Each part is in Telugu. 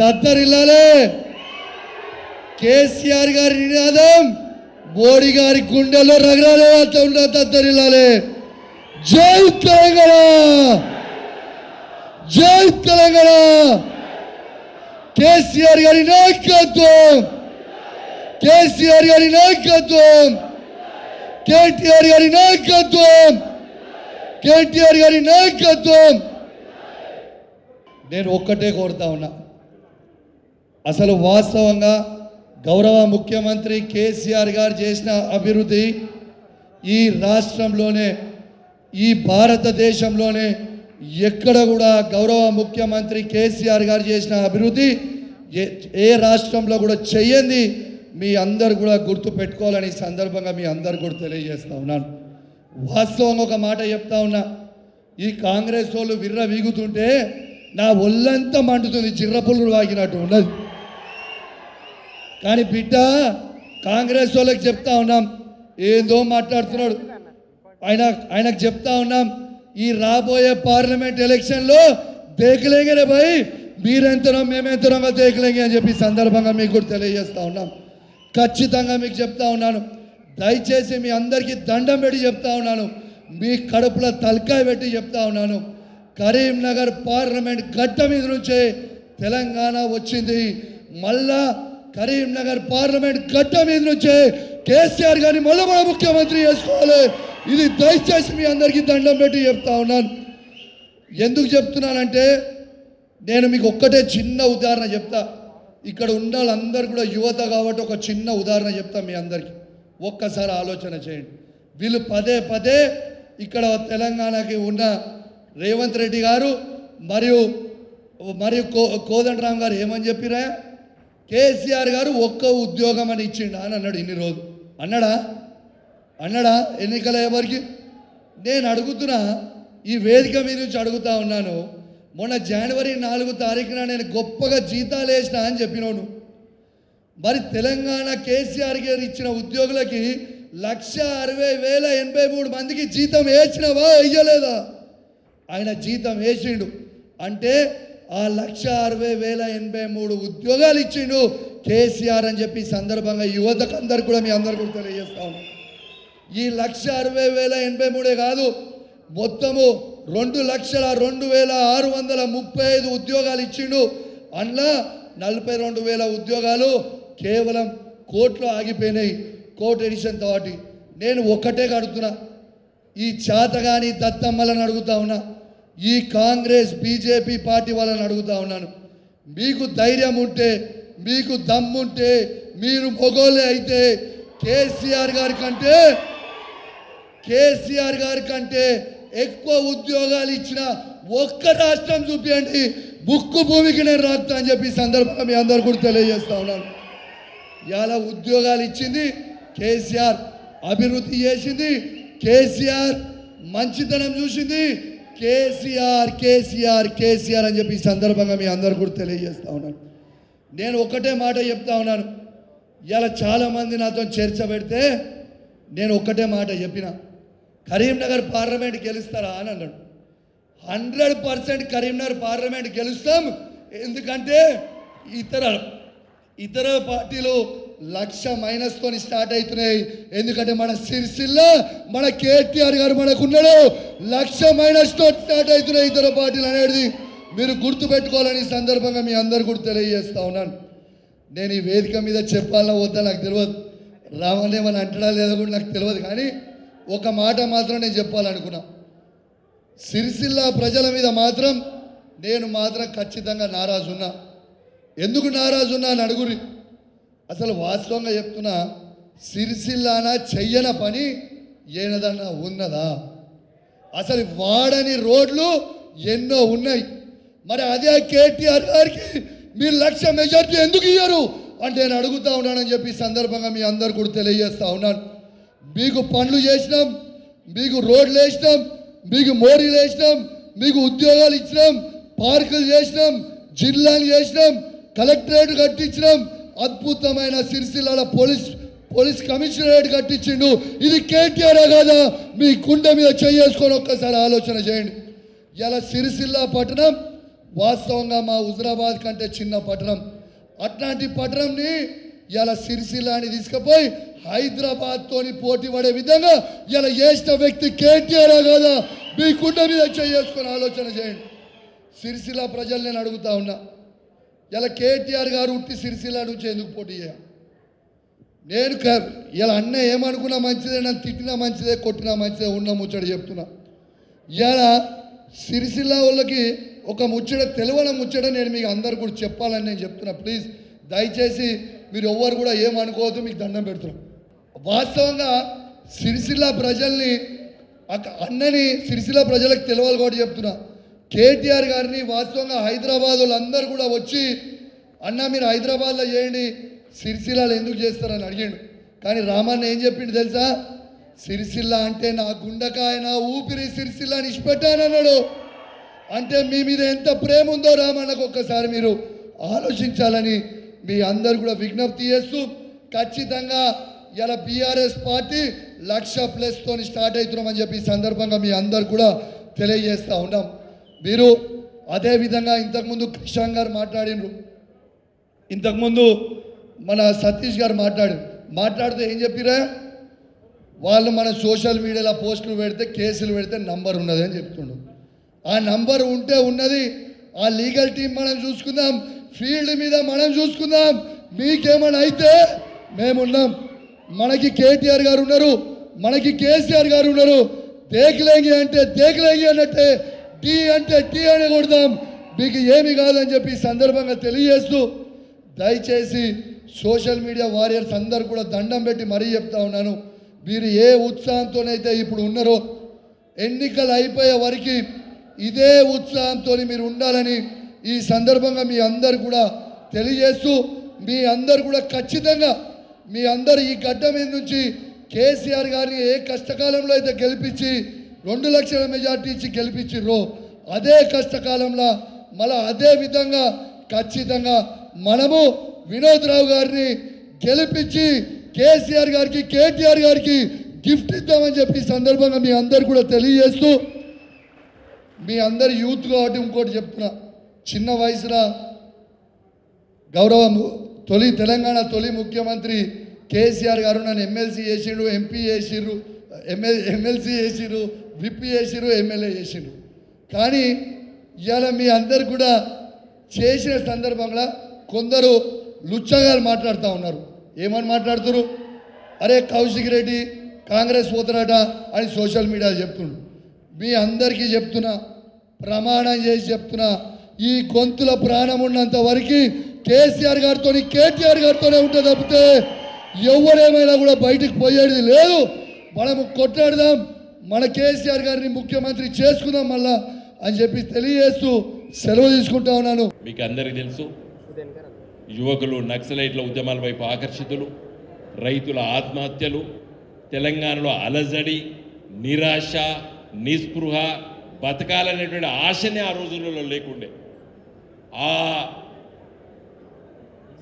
దత్తరిల్లాలే కేసీఆర్ గారి నినాదం మోడీ గారి గుండెలో రగరాలు అట్లా ఉన్న దత్తరిల్లాలే జై తెలంగాణ! జై తెలంగాణ! కేసీఆర్ గారి నాయకత్వం! కేసీఆర్ గారి నాయకత్వం! కేటీఆర్ గారి నాయకత్వం! కేటీఆర్ గారి నాయకత్వం! నేను ఒక్కటే కోరుతా ఉన్నా. అసలు వాస్తవంగా గౌరవ ముఖ్యమంత్రి కేసీఆర్ గారు చేసిన అభివృద్ధి ఈ రాష్ట్రంలోనే ఈ భారతదేశంలోనే ఎక్కడ కూడా గౌరవ ముఖ్యమంత్రి కేసీఆర్ గారు చేసిన అభివృద్ధి ఏ- ఏ రాష్ట్రంలో కూడా చెయ్యంది మీ అందరు కూడా గుర్తు పెట్టుకోవాలని సందర్భంగా మీ అందరు కూడా తెలియజేస్తా ఉన్నాను. వాస్తవంగా ఒక మాట చెప్తా ఉన్నా ఈ కాంగ్రెస్ వాళ్ళు విర్ర వీగుతుంటే నా ఒళ్ళంతా మండుతుంది చిర్రపుల్లు వాగినట్టు ఉన్నది. కానీ బిడ్డ కాంగ్రెస్ వాళ్ళకి చెప్తా ఉన్నాం. ఏందో మాట్లాడుతున్నాడు. ఆయన ఆయనకు చెప్తా ఉన్నాం. ఈ రాబోయే పార్లమెంట్ ఎలక్షన్లో దేకలేంగే భాయ్ మీరెంతనో మేమెంతనో దేకలేంగే అని చెప్పి సందర్భంగా మీకు కూడా తెలియజేస్తా ఉన్నాం. ఖచ్చితంగా మీకు చెప్తా ఉన్నాను. దయచేసి మీ అందరికీ దండం పెట్టి చెప్తా ఉన్నాను. మీ కడుపులో తలకాయ పెట్టి చెప్తా ఉన్నాను. కరీంనగర్ పార్లమెంట్ గడ్డ మీద నుంచే తెలంగాణ వచ్చింది. మళ్ళా కరీంనగర్ పార్లమెంట్ గడ్డ మీద నుంచే కేసీఆర్ గారిని మళ్ళీ మన ముఖ్యమంత్రి చేసుకోవాలి. ఇది దయచేసి మీ అందరికీ దండం పెట్టి చెప్తా ఉన్నాను. ఎందుకు చెప్తున్నానంటే నేను మీకు ఒక్కటే చిన్న ఉదాహరణ చెప్తా. ఇక్కడ ఉన్న వాళ్ళందరూ కూడా యువత కాబట్టి ఒక చిన్న ఉదాహరణ చెప్తా మీ అందరికీ. ఒక్కసారి ఆలోచన చేయండి. వీళ్ళు పదే పదే ఇక్కడ తెలంగాణకి ఉన్న రేవంత్ రెడ్డి గారు మరియు మరియు కో కోదండరామ్ గారు ఏమని చెప్పిరా? కేసీఆర్ గారు ఒక్క ఉద్యోగం అని ఇచ్చిండా అని అన్నాడు ఇన్ని రోజు అన్నాడా? అన్నాడా? ఎన్నికల ఎవరికి నేను అడుగుతున్నా ఈ వేదిక మీద నుంచి అడుగుతా ఉన్నాను. మొన్న జనవరి నాలుగు తారీఖున నేను గొప్పగా జీతాలు వేసిన అని చెప్పినోడు. మరి తెలంగాణ కేసీఆర్ గారు ఇచ్చిన ఉద్యోగులకి లక్ష అరవై వేల ఎనభై మూడు మందికి జీతం వేసినవా వేయలేదా? ఆయన జీతం వేసిండు. అంటే ఆ లక్ష అరవై వేల ఎనభై మూడు ఉద్యోగాలు ఇచ్చిండు కేసీఆర్ అని చెప్పి సందర్భంగా యువతకు అందరు కూడా మీ అందరు కూడా తెలియజేస్తా ఉన్నాం. ఈ లక్ష అరవై వేల ఎనభై మూడే కాదు మొత్తము రెండు లక్షల రెండు వేల ఆరు వందల ముప్పై ఐదు ఉద్యోగాలు ఇచ్చిండు. అందులో నలభై రెండు వేల ఉద్యోగాలు కేవలం కోర్టులో ఆగిపోయినాయి. కోర్టు ఎడిషన్ తోటి నేను ఒక్కటే అడుగుతున్నా ఈ చేతగాని దత్తమ్మలను అడుగుతా ఉన్నా. ఈ కాంగ్రెస్ బీజేపీ పార్టీ వాళ్ళని అడుగుతా ఉన్నాను. మీకు ధైర్యం ఉంటే మీకు దమ్ముంటే మీరు మొగోలే అయితే కేసీఆర్ గారి కంటే కేసీఆర్ గారి కంటే ఎక్కువ ఉద్యోగాలు ఇచ్చిన ఒక్క రాష్ట్రం చూపించండి బుక్కు భూమికి నేను రాస్తా అని చెప్పి సందర్భంగా మీ అందరు కూడా తెలియజేస్తా ఉన్నాను. ఇలా ఉద్యోగాలు ఇచ్చింది కేసీఆర్ అభివృద్ధి చేసింది కేసీఆర్ మంచితనం చూసింది కేసీఆర్ కేసీఆర్ కేసీఆర్ అని చెప్పి ఈ సందర్భంగా మీ అందరు కూడా తెలియజేస్తా ఉన్నాను. నేను ఒకటే మాట చెప్తా ఉన్నాను. ఇలా చాలామంది నాతో చర్చ పెడితే నేను ఒక్కటే మాట చెప్పిన. కరీంనగర్ పార్లమెంట్ గెలుస్తారా అని అన్నాడు. హండ్రెడ్ పర్సెంట్ కరీంనగర్ పార్లమెంట్ గెలుస్తాం. ఎందుకంటే ఇతర ఇతర పార్టీలు లక్ష మైనస్తో స్టార్ట్ అవుతున్నాయి ఎందుకంటే మన సిరిసిల్ల మన కేటీఆర్ గారు మనకున్నాడు. లక్ష మైనస్తో స్టార్ట్ అవుతున్నాయి ఇతర పార్టీలు అనేది. మీరు గుర్తుపెట్టుకోవాలని సందర్భంగా మీ అందరు కూడా తెలియజేస్తా ఉన్నాను. నేను ఈ వేదిక మీద చెప్పాలన్నా వద్దా నాకు తెలియదు. రావణ్ అంటడా లేదో కూడా నాకు తెలియదు కానీ ఒక మాట మాత్రం నేను చెప్పాలనుకున్నా. సిరిసిల్ల ప్రజల మీద మాత్రం నేను మాత్రం ఖచ్చితంగా నారాజు ఉన్నా. ఎందుకు నారాజున్నా అని అడుగురి అసలు వాస్తవంగా చెప్తున్నా సిరిసిల్లాన చెయ్యన పని ఏనదన్నా ఉన్నదా? అసలు వాడని రోడ్లు ఎన్నో ఉన్నాయి. మరి అదే కేటీఆర్ గారికి మీరు లక్ష మెజార్టీ ఎందుకు ఇయ్యరు? అంటే నేను అడుగుతా ఉన్నానని చెప్పి సందర్భంగా మీ అందరు కూడా తెలియజేస్తా ఉన్నాను. మీకు పనులు చేసినాం మీకు రోడ్లు వేసినాం మీకు మోరీలు వేసినాం మీకు ఉద్యోగాలు ఇచ్చినాం పార్కులు చేసినాం జిల్లాలు చేసినాం కలెక్టరేట్ కట్టించినాం అద్భుతమైన సిరిసిల్ల పోలీస్ పోలీస్ కమిషనరేట్ కట్టించిండు. ఇది కేటీఆర్ కాదా? మీ గుండె మీద చేసుకొని ఒక్కసారి ఆలోచన చేయండి. ఇలా సిరిసిల్ల పట్టణం వాస్తవంగా మా హుజరాబాద్ కంటే చిన్న పట్టణం. అట్లాంటి పట్టణంని ఇలా సిరిసిల్ల అని తీసుకుపోయి హైదరాబాద్తోని పోటీ పడే విధంగా ఇలా చేసిన వ్యక్తి కేటీఆర్ కాదా? మీ కుండ మీద చేసుకొని ఆలోచన చేయండి. సిరిసిల్ల ప్రజలు నేను అడుగుతా ఉన్నా. ఇలా కేటీఆర్ గారు ఉట్టి సిరిసిల్ల నుంచి ఎందుకు పోటీ చేయాలి? నేను క- ఇలా అన్న ఏమనుకున్నా మంచిదే నన్ను తిట్టినా మంచిదే కొట్టినా మంచిదే ఉన్న ముచ్చట చెప్తున్నా. ఇలా సిరిసిల్ల వాళ్ళకి ఒక ముచ్చట తెలవన ముచ్చట నేను మీకు అందరు కూడా చెప్పాలని నేను చెప్తున్నా. ప్లీజ్ దయచేసి మీరు ఎవ్వరు కూడా ఏమనుకోవద్దు మీకు దండం పెడుతున్నాం. వాస్తవంగా సిరిసిల్ల ప్రజల్ని అన్నని సిరిసిల్ల ప్రజలకు తెలవాలి కూడా చెప్తున్నా. కేటీఆర్ గారిని వాస్తవంగా హైదరాబాద్ వాళ్ళందరూ కూడా వచ్చి అన్న మీరు హైదరాబాద్లో చేయండి. సిరిసిల్లలో ఎందుకు చేస్తారని అడిగిండు. కానీ రామన్న ఏం చెప్పిండు తెలుసా? సిరిసిల్ల అంటే నా గుండకాయ నా ఊపిరి సిరిసిల్ల అని ఇష్టపెట్టానన్నాడు అంటే మీ మీద ఎంత ప్రేమ ఉందో రామన్నకు ఒక్కసారి మీరు ఆలోచించాలని మీ అందరు కూడా విజ్ఞప్తి చేస్తూ ఖచ్చితంగా ఇలా బీఆర్ఎస్ పార్టీ లక్ష ప్లస్తో స్టార్ట్ అవుతున్నామని చెప్పి ఈ సందర్భంగా మీ అందరు కూడా తెలియజేస్తూ ఉన్నాం. మీరు అదేవిధంగా ఇంతకుముందు కృష్ణ గారు మాట్లాడినరు. ఇంతకుముందు మన సతీష్ గారు మాట్లాడు మాట్లాడితే ఏం చెప్పిరా వాళ్ళు మన సోషల్ మీడియాలో పోస్టులు పెడితే కేసులు పెడితే నంబర్ ఉన్నది అని చెప్తుండ్రు ఆ నంబర్ ఉంటే ఉన్నది ఆ లీగల్ టీం మనం చూసుకుందాం ఫీల్డ్ మీద మనం చూసుకుందాం మీకేమైనా అయితే మేమున్నాం. మనకి కేటీఆర్ గారు ఉన్నారు మనకి కేసీఆర్ గారు ఉన్నారు. దేకలేంగి అంటే దేకలేంగి అన్నట్టే టీ అంటే టీ అని కొడదాం. మీకు ఏమి కాదని చెప్పి సందర్భంగా తెలియజేస్తూ దయచేసి సోషల్ మీడియా వారియర్స్ అందరు కూడా దండం పెట్టి మరీ చెప్తా ఉన్నాను. మీరు ఏ ఉత్సాహంతోనైతే ఇప్పుడు ఉన్నారో ఎన్నికలు అయిపోయే వరకు ఇదే ఉత్సాహంతో మీరు ఉండాలని ఈ సందర్భంగా మీ అందరు కూడా తెలియజేస్తూ మీ అందరు కూడా ఖచ్చితంగా మీ అందరు ఈ గడ్డ మీద నుంచి కేసీఆర్ గారిని ఏ కష్టకాలంలో అయితే గెలిపించి రెండు లక్షల మెజార్టీ ఇచ్చి గెలిపించిర్రో అదే కష్టకాలంలో మళ్ళా అదే విధంగా ఖచ్చితంగా మనము వినోద్ రావు గారిని గెలిపించి కేసీఆర్ గారికి కేటీఆర్ గారికి గిఫ్ట్ ఇద్దామని చెప్పి సందర్భంగా మీ అందరు కూడా తెలియజేస్తూ మీ అందరు యూత్ కాబట్టి ఇంకోటి చెప్తున్నా. చిన్న వయసులో గౌరవ తొలి తెలంగాణ తొలి ముఖ్యమంత్రి కేసీఆర్ గారు నన్ను ఎమ్మెల్సీ చేసిండు ఎంపీ చేసిర్రు ఎమ్మెల్ ఎమ్మెల్సీ చేసిర్రు విప్పి చేసిర్రు ఎమ్మెల్యే చేసిండ్రు కానీ ఇవాళ మీ అందరు కూడా చేసిన సందర్భంలో కొందరు లుచ్చగాలు మాట్లాడుతూ ఉన్నారు. ఏమని మాట్లాడుతున్నారు అరే కౌశిక్ రెడ్డి కాంగ్రెస్ పోతున్నాట అని సోషల్ మీడియా చెప్తుండు మీ అందరికీ చెప్తున్నా ప్రమాణం చేసి చెప్తున్నా ఈ గొంతుల ప్రాణం ఉన్నంత వరకు కేసీఆర్ గారితో కేటీఆర్ గారితోనే ఉంటుంది తప్పితే ఎవరేమైనా కూడా బయటికి పోయేది లేదు. మనము కొట్లాడదాం. మన కేసీఆర్ గారిని ముఖ్యమంత్రి చేసుకుందాం మళ్ళా అని చెప్పి తెలియజేస్తూ సెలవు తీసుకుంటా ఉన్నాను. మీకు అందరికీ తెలుసు యువకులు నక్సలైట్ల ఉద్యమాల వైపు ఆకర్షితులు రైతుల ఆత్మహత్యలు తెలంగాణలో అలజడి నిరాశ నిస్పృహ బతకాలనేటువంటి ఆశనే ఆ రోజులలో లేకుండే. ఆ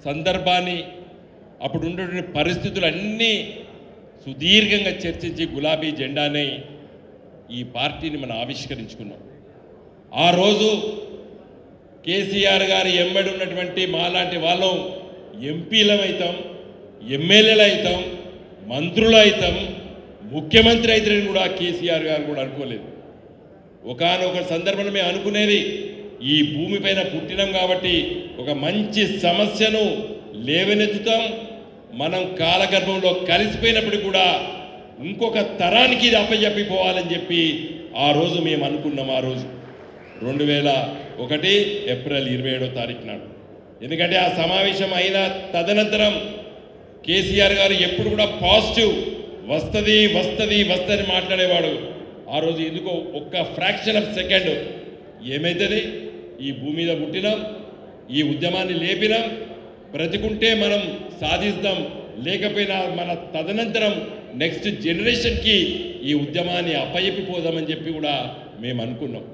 సందర్భాన్ని అప్పుడు ఉన్నటువంటి పరిస్థితులు అన్నీ సుదీర్ఘంగా చర్చించి గులాబీ జెండానే ఈ పార్టీని మనం ఆవిష్కరించుకున్నాం. ఆ రోజు కేసీఆర్ గారి ఎంబడి ఉన్నటువంటి మాలాంటి వాళ్ళం ఎంపీలం అవుతాం ఎమ్మెల్యేలు అవుతాం మంత్రులు అవుతాం ముఖ్యమంత్రి అవుతారని కూడా కేసీఆర్ గారు కూడా అనుకోలేదు. ఒకనొక సందర్భంలో మేము అనుకునేది ఈ భూమిపైన పుట్టినాం కాబట్టి ఒక మంచి సమస్యను లేవనెత్తుతాం మనం కాలగర్భంలో కలిసిపోయినప్పుడు కూడా ఇంకొక తరానికి ఇది అప్పచెప్పిపోవాలని చెప్పి ఆ రోజు మేము అనుకున్నాం ఆ రోజు. రెండు వేల ఒకటి ఏప్రిల్ ఇరవై ఏడో తారీఖు నాడు. ఎందుకంటే ఆ సమావేశం అయిన తదనంతరం కేసీఆర్ గారు ఎప్పుడు కూడా పాజిటివ్ వస్తుంది వస్తుంది వస్తుంది మాట్లాడేవాడు. ఆ రోజు ఎందుకో ఒక్క ఫ్రాక్షన్ ఆఫ్ సెకండ్ ఏమైతుంది? ఈ భూమి మీద పుట్టినాం ఈ ఉద్యమాన్ని లేపినాం బ్రతికుంటే మనం సాధిస్తాం లేకపోయినా మన తదనంతరం నెక్స్ట్ జనరేషన్కి ఈ ఉద్యమాన్ని అప్పచెప్పిపోదామని చెప్పి కూడా మేము అనుకున్నాం.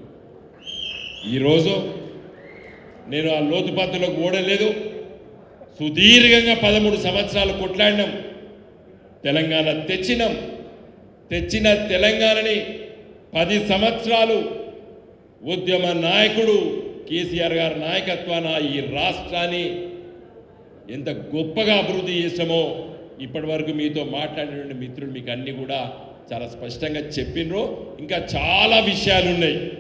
ఈరోజు నేను ఆ లోతుపాతులకు ఓడలేదు. సుదీర్ఘంగా పదమూడు సంవత్సరాలు కొట్లాడినాం. తెలంగాణ తెచ్చినాం. తెచ్చిన తెలంగాణని పది సంవత్సరాలు ఉద్యమ నాయకుడు కేసీఆర్ గారి నాయకత్వాన ఈ రాష్ట్రాన్ని ఎంత గొప్పగా అభివృద్ధి చేసామో ఇప్పటి వరకు మీతో మాట్లాడినటువంటి మిత్రులు మీకు అన్నీ కూడా చాలా స్పష్టంగా చెప్పినరు. ఇంకా చాలా విషయాలు ఉన్నాయి.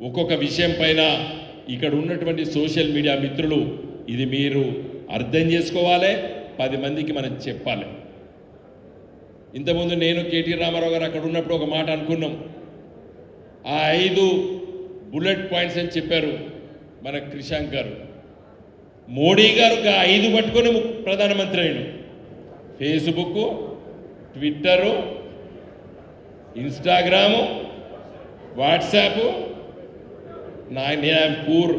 ఒక్కొక్క విషయం పైన ఇక్కడ ఉన్నటువంటి సోషల్ మీడియా మిత్రులు ఇది మీరు అర్థం చేసుకోవాలి. పది మందికి మనం చెప్పాలి. ఇంతకుముందు నేను కేటీ రామారావు గారు అక్కడ ఉన్నప్పుడు ఒక మాట అనుకున్నాం. ఆ ఐదు బుల్లెట్ పాయింట్స్ అని చెప్పారు మన క్రిషాంక్ గారు. మోడీ గారు ఒక ఐదు పట్టుకొని ప్రధానమంత్రి అయ్యాడు ఫేస్బుక్ ట్విట్టరు ఇన్స్టాగ్రాము వాట్సాప్ నా నేను పూర్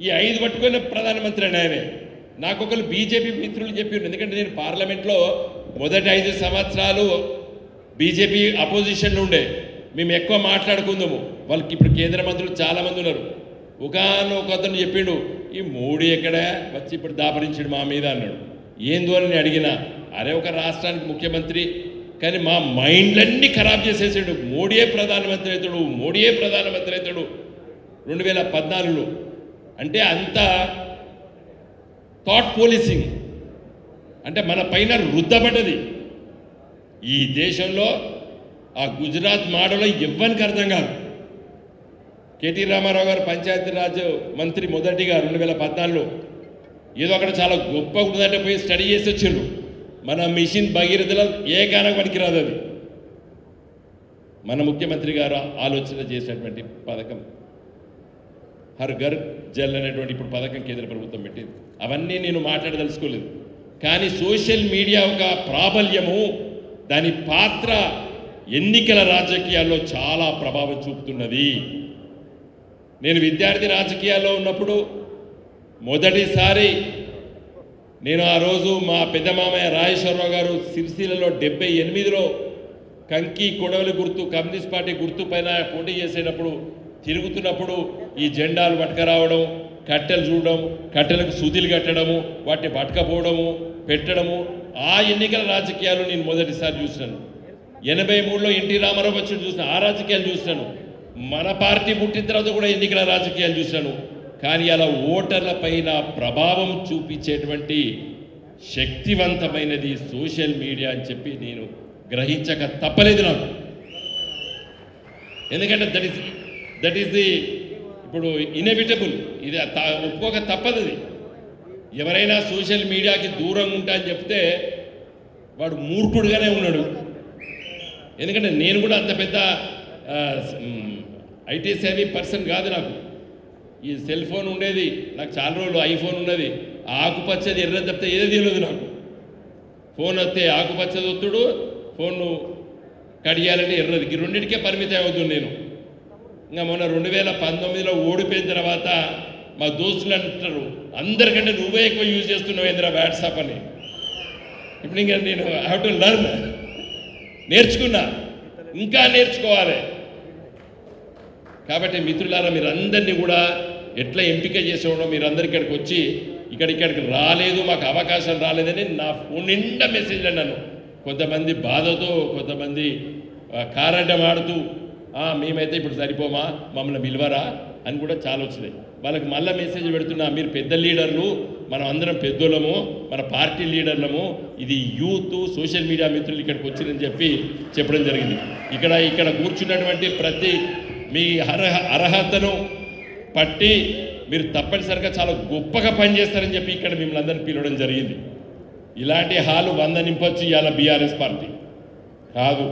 ఈ ఐదు పట్టుకొని ప్రధానమంత్రి అని ఆయనే. నాకు ఒకరు బీజేపీ మిత్రులు చెప్పారు ఎందుకంటే నేను పార్లమెంట్లో మొదటి ఐదు సంవత్సరాలు బీజేపీ అపోజిషన్లో ఉండే. మేము ఎక్కువ మాట్లాడుకుందాము. వాళ్ళకి ఇప్పుడు కేంద్ర మంత్రులు చాలామంది ఉన్నారు. ఒకనొక అతను చెప్పిండు ఈ మోడీ ఎక్కడ వచ్చి ఇప్పుడు దాపరించాడు మా మీద అన్నాడు. ఏందో అని నేను అడిగిన. అరే ఒక రాష్ట్రానికి ముఖ్యమంత్రి కానీ మా మైండ్లన్నీ ఖరాబ్ చేసేసాడు. మోడీయే ప్రధానమంత్రి అవుతాడు మోడీయే ప్రధానమంత్రి అవుతాడు. రెండు వేల పద్నాలుగులో. అంటే అంత థాట్ పోలీసింగ్ అంటే మన పైన రుద్దబడ్డది. ఈ దేశంలో ఆ గుజరాత్ మోడల్ ఎవ్వరికి అర్థం కాదు. కేటీ రామారావు గారు పంచాయతీరాజ్ మంత్రి మొదటిగా రెండు వేల పద్నాలుగులో. ఏదో అక్కడ చాలా గొప్పగా ఉంటుందంటే పోయి స్టడీ చేసి వచ్చిండ్రు. మన మిషన్ భగీరథలో ఏ గానం పనికిరాదు అది. మన ముఖ్యమంత్రి గారు ఆలోచన చేసినటువంటి పథకం. హర్ ఘర్ జల్ అనేటువంటి ఇప్పుడు పథకం కేంద్ర ప్రభుత్వం పెట్టింది. అవన్నీ నేను మాట్లాడదలుచుకోలేదు. కానీ సోషల్ మీడియా ఒక ప్రాబల్యము. దాని పాత్ర ఎన్నికల రాజకీయాల్లో చాలా ప్రభావం చూపుతున్నది. నేను విద్యార్థి రాజకీయాల్లో ఉన్నప్పుడు మొదటిసారి నేను ఆ రోజు మా పెద్దమామయ్య రాజేశ్వరరావు గారు సిరిసిల్లలో డెబ్బై ఎనిమిదిలో కంకి కొడవలి గుర్తు కమ్యూనిస్ట్ పార్టీ గుర్తు పైన పోటీ చేసేటప్పుడు తిరుగుతున్నప్పుడు ఈ జెండాలు పట్టుకరావడం కట్టెలు చూడడం కట్టెలకు సుదిలు కట్టడము వాటిని పట్టుకపోవడము పెట్టడము ఆ ఎన్నికల రాజకీయాలు నేను మొదటిసారి చూసినాను. ఎనభై మూడులో ఎన్టీ రామారావు వచ్చి చూసిన ఆ రాజకీయాలు చూసినాను. మన పార్టీ పుట్టిన తర్వాత కూడా ఎన్నికల రాజకీయాలు చూశాను. కానీ అలా ఓటర్ల పైన ప్రభావం చూపించేటువంటి శక్తివంతమైనది సోషల్ మీడియా అని చెప్పి నేను గ్రహించక తప్పలేదు నాకు. ఎందుకంటే that is that is the ఇప్పుడు ఇన్ఎవిటబుల్ ఇది త- ఒప్పుకోక తప్పదు ఎవరైనా సోషల్ మీడియాకి దూరంగా ఉంటా అని చెప్తే వాడు మూర్ఖుడుగానే ఉన్నాడు. ఎందుకంటే నేను కూడా అంత పెద్ద ఐటీ సేవీ పర్సన్ కాదు నాకు. ఈ సెల్ ఫోన్ ఉండేది నాకు చాలా రోజులు ఐఫోన్ ఉన్నది. ఆకుపచ్చది ఎర్ర తప్పితే ఏదో తెలియదు నాకు. ఫోన్ వస్తే ఆకుపచ్చ ఒత్తుడు ఫోన్ కడియాలని ఎర్రది. ఈ రెండింటికే పరిమితం అవుతుంది నేను. ఇంకా మొన్న రెండు వేల పంతొమ్మిదిలో ఓడిపోయిన తర్వాత మా దోస్తులు అంటారు అందరికంటే నువ్వే ఎక్కువ యూజ్ చేస్తున్నావు ఏంద్రా వాట్సాప్ అని. ఇప్పుడు ఇంకా నేను హ్యావ్ టు లర్న్ నేర్చుకున్నా. ఇంకా నేర్చుకోవాలి. కాబట్టి మిత్రులారా మీరందరినీ కూడా ఎట్లా ఎంపిక చేసేవాడో మీరందరూ ఇక్కడికి వచ్చి ఇక్కడ ఇక్కడికి రాలేదు మాకు అవకాశం రాలేదని నా ఫోన్ నిండా మెసేజ్లు అన్నాను. కొంతమంది బాధతో కొంతమంది కారడ్డం ఆడుతూ మేమైతే ఇప్పుడు సరిపోమా? మమ్మల్ని పిలవరా? అని కూడా చాలా వచ్చినాయి. వాళ్ళకి మళ్ళీ మెసేజ్ పెడుతున్నా మీరు పెద్ద లీడర్లు మనం అందరం పెద్దోళ్ళము మన పార్టీ లీడర్లము ఇది యూత్ సోషల్ మీడియా మిత్రులు ఇక్కడికి వచ్చిందని చెప్పి చెప్పడం జరిగింది. ఇక్కడ ఇక్కడ కూర్చున్నటువంటి ప్రతి మీ అర్హ అర్హతను పట్టి మీరు తప్పనిసరిగా చాలా గొప్పగా పనిచేస్తారని చెప్పి ఇక్కడ మిమ్మల్ని అందరిని పిలవడం జరిగింది. ఇలాంటి హాలు వంద నింపొచ్చు ఇవాళ బీఆర్ఎస్ పార్టీ. కాదు.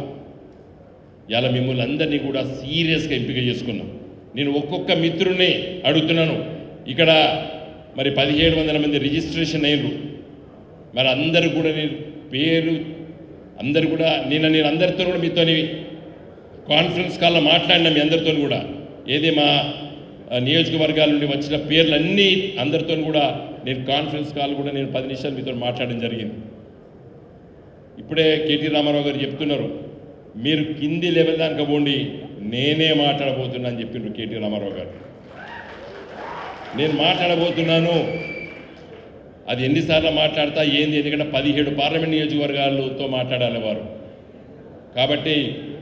ఇవాళ మిమ్మల్ని అందరినీ కూడా సీరియస్గా ఎంపిక చేసుకున్నాం. నేను ఒక్కొక్క మిత్రుని అడుగుతున్నాను. ఇక్కడ మరి పదిహేడు వందల మంది రిజిస్ట్రేషన్ అయ్యారు మరి అందరు కూడా నేను పేరు అందరు కూడా నిన్న నేను అందరితో కూడా మీతోని కాన్ఫరెన్స్ కాల్లో మాట్లాడినా మీ అందరితో కూడా. ఏది మా నియోజకవర్గాల నుండి వచ్చిన పేర్లన్నీ అందరితో కూడా నేను కాన్ఫరెన్స్ కాల్ కూడా నేను పది నిమిషాలు మీతో మాట్లాడడం జరిగింది. ఇప్పుడే కేటీ రామారావు గారు చెప్తున్నారు మీరు కింది లెవెల్ దానికి పోండి నేనే మాట్లాడబోతున్నా అని చెప్పిండ్రు కేటీ రామారావు గారు. నేను మాట్లాడబోతున్నాను. అది ఎన్నిసార్లు మాట్లాడతా ఏంది? ఎందుకంటే పదిహేడు పార్లమెంట్ నియోజకవర్గాలతో మాట్లాడాలి వారు. కాబట్టి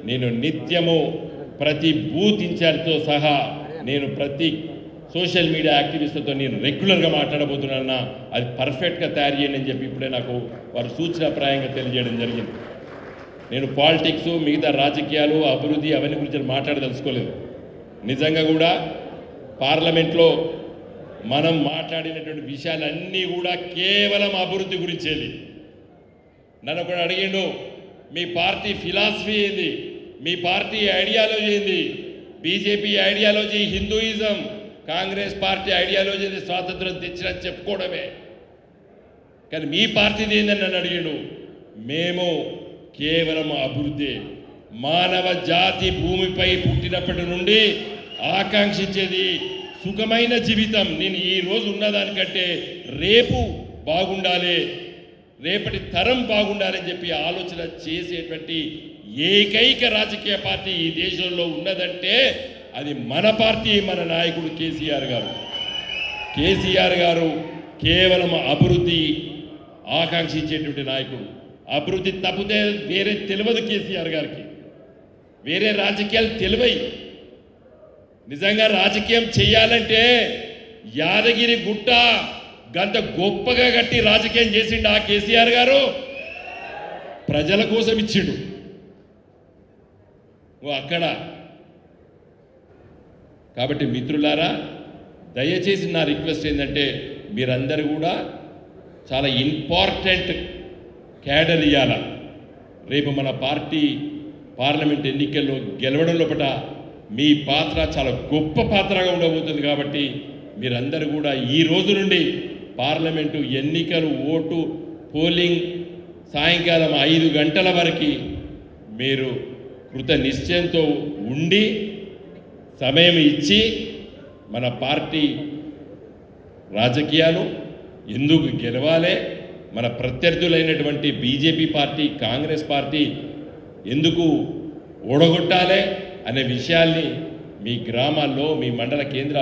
నేను నిత్యము ప్రతి బూత్ ఇన్ఛార్జ్తో సహా నేను ప్రతి సోషల్ మీడియా యాక్టివిస్టులతో నేను రెగ్యులర్గా మాట్లాడబోతున్నా అది పర్ఫెక్ట్గా తయారు చేయండి అని చెప్పి ఇప్పుడే నాకు వారు సూచనాప్రాయంగా తెలియజేయడం జరిగింది. నేను పాలిటిక్స్ మిగతా రాజకీయాలు అభివృద్ధి అవన్నీ గురించి మాట్లాడదలుచుకోలేదు. నిజంగా కూడా పార్లమెంట్లో మనం మాట్లాడినటువంటి విషయాలన్నీ కూడా కేవలం అభివృద్ధి గురించేది. నన్ను ఒకడు అడిగిండు మీ పార్టీ ఫిలాసఫీ ఏంది? మీ పార్టీ ఐడియాలజీ ఏంది? BJP ideology Hinduism Congress party ideology స్వాతంత్రం తెచ్చిన చెప్పుకోవడమే. కానీ మీ పార్టీది ఏందని నన్ను అడిగాడు? మేము కేవలం అభివృద్ధి. మానవ జాతి భూమిపై పుట్టినప్పటి నుండి ఆకాంక్షించేది సుఖమైన జీవితం. నేను ఈ రోజు ఉన్నదానికంటే రేపు బాగుండాలి. రేపటి తరం బాగుండాలని చెప్పి ఆలోచన చేసేటువంటి ఏకైక రాజకీయ పార్టీ ఈ దేశంలో ఉన్నదంటే అది మన పార్టీ మన నాయకుడు కేసీఆర్ గారు. కేసీఆర్ గారు కేవలం అభివృద్ధి ఆకాంక్షించేటువంటి నాయకుడు. అభివృద్ధి తప్పితే వేరే తెలియదు కేసీఆర్ గారికి. వేరే రాజకీయాలు తెలివై. నిజంగా రాజకీయం చేయాలంటే యాదగిరి గుట్ట గంత గొప్పగా కట్టి రాజకీయం చేసిండు ఆ కేసీఆర్ గారు. ప్రజల కోసం ఇచ్చిండు. ఓ అక్కడ. కాబట్టి మిత్రులారా దయచేసి నా రిక్వెస్ట్ ఏంటంటే మీరందరూ కూడా చాలా ఇంపార్టెంట్ క్యాడర్ ఇవ్వాల రేపు మన పార్టీ పార్లమెంట్ ఎన్నికల్లో గెలవడం లోపల మీ పాత్ర చాలా గొప్ప పాత్రగా ఉండబోతుంది కాబట్టి మీరందరూ కూడా ఈ రోజు నుండి పార్లమెంటు ఎన్నికలు ఓటు పోలింగ్ సాయంకాలం ఐదు గంటల వరకు మీరు కృత నిశ్చయంతో ఉండి సమయం ఇచ్చి మన పార్టీ రాజకీయాలు ఎందుకు గెలవాలి మన ప్రత్యర్థులైనటువంటి బీజేపీ పార్టీ కాంగ్రెస్ పార్టీ ఎందుకు ఓడగొట్టాలి అనే విషయాల్ని మీ గ్రామాల్లో మీ మండల కేంద్రాలు